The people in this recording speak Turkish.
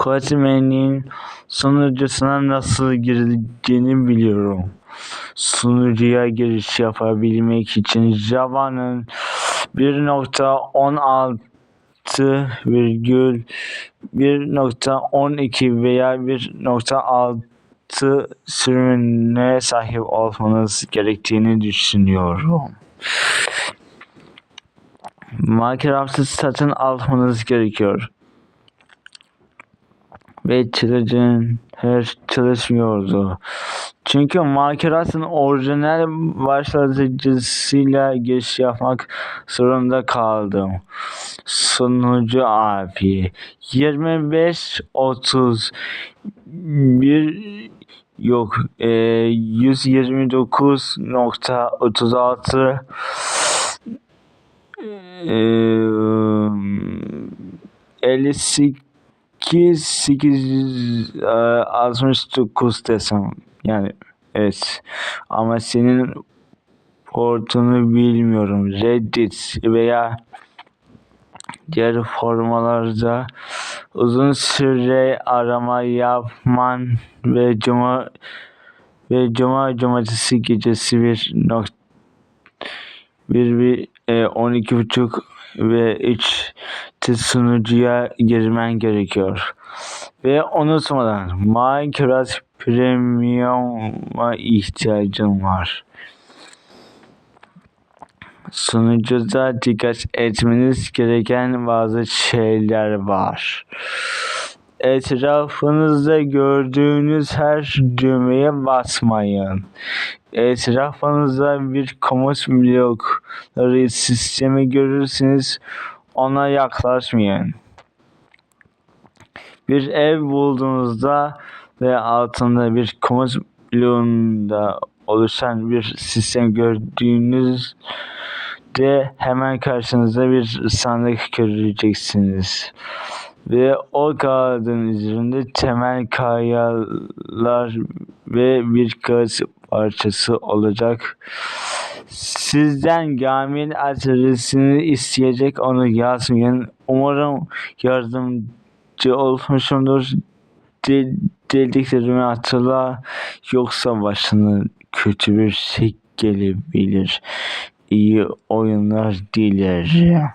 Kotime'nin sunucusuna nasıl girildiğini biliyorum. Sunucuya giriş yapabilmek için Java'nın 1.16 virgül 1.12 veya 1.6 sürümüne sahip olmanız gerektiğini düşünüyorum. Minecraft'ı satın almanız gerekiyor. Ve çalışın her çalışmıyordu. Çünkü Minecraft'ın orijinal başlatıcısıyla giriş yapmak zorunda kaldım. Sunucu abi 25 30 bir yok e, 129.36 e, 58 869 desem. Yani evet. Ama senin portunu bilmiyorum. Reddit veya diğer formalarda uzun süre arama yapman ve cuma ve cuma cumartesi gecesi bir nokta bir, bir e, 12 buçuk ve 3 sunucuya girmen gerekiyor. Ve unutmadan Minecraft Premium'a ihtiyacın var. Sunucuda dikkat etmeniz gereken bazı şeyler var. Etrafınızda gördüğünüz her düğmeye basmayın. Etrafınızda bir komut blokları sistemi görürseniz ona yaklaşmayın. Bir ev bulduğunuzda ve altında bir komut bloğunda oluşan bir sistem gördüğünüzde hemen karşınızda bir sandık göreceksiniz. Ve o kağıdın üzerinde temel kayalar ve bir kağıt parçası olacak. Sizden Gamil adresini isteyecek onu yazmayın. Umarım yardımcı olmuşumdur. De dediklerimi hatırla yoksa başına kötü bir şey gelebilir. İyi oyunlar dilerim.